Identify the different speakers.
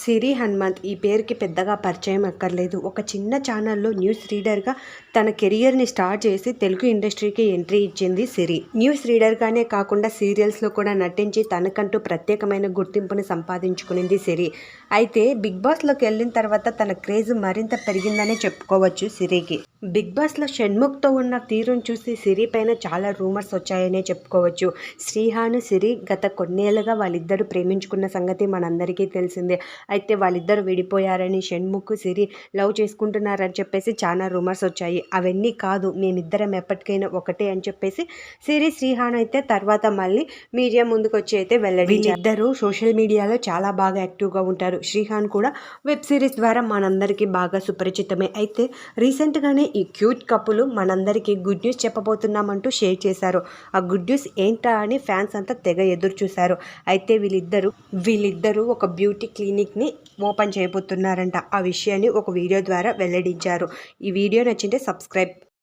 Speaker 1: సిరి హనుమంత్ ఈ పేరుకి పెద్దగా పరిచయం అక్కర్లేదు. ఒక చిన్న ఛానల్లో న్యూస్ రీడర్గా తన కెరియర్ని స్టార్ట్ చేసి తెలుగు ఇండస్ట్రీకి ఎంట్రీ ఇచ్చింది సిరి. న్యూస్ రీడర్గానే కాకుండా సీరియల్స్లో కూడా నటించి తనకంటూ ప్రత్యేకమైన గుర్తింపును సంపాదించుకునింది సిరి. అయితే బిగ్ బాస్లోకి వెళ్ళిన తర్వాత తన క్రేజ్ మరింత పెరిగిందనే చెప్పుకోవచ్చు సిరికి. బిగ్ బాస్లో షణ్ముఖ్తో ఉన్న తీరును చూసి సిరి పైన చాలా రూమర్స్ వచ్చాయనే చెప్పుకోవచ్చు. శ్రీహాను సిరి గత కొన్నేళ్ళుగా వాళ్ళిద్దరూ ప్రేమించుకున్న సంగతి మనందరికీ తెలిసిందే. అయితే వాళ్ళిద్దరు విడిపోయారని షణ్ముఖ్ సిరి లవ్ చేసుకుంటున్నారని చెప్పేసి చాలా రూమర్స్ వచ్చాయి. అవన్నీ కాదు మేమిద్దరం ఎప్పటికైనా ఒకటే అని చెప్పేసి సిరి శ్రీహాన్ అయితే తర్వాత మళ్ళీ మీడియా ముందుకు వచ్చి అయితే వెల్లడి ఇద్దరు సోషల్ మీడియాలో చాలా బాగా యాక్టివ్గా ఉంటారు. శ్రీహాన్ కూడా వెబ్ సిరీస్ ద్వారా మనందరికీ బాగా సుపరిచితమే. అయితే రీసెంట్గానే ఈ క్యూట్ కప్పులు మనందరికీ గుడ్ న్యూస్ చెప్పబోతున్నామంటూ షేర్ చేశారు. ఆ గుడ్ న్యూస్ ఏంటా అని ఫ్యాన్స్ అంతా తెగ ఎదురు చూశారు. అయితే వీళ్ళిద్దరూ వీళ్ళిద్దరూ ఒక బ్యూటీ క్లినిక్ని ఓపెన్ చేయబోతున్నారంట. ఆ విషయాన్ని ఒక వీడియో ద్వారా వెల్లడించారు. ఈ వీడియో నచ్చింటే సబ్స్క్రైబ్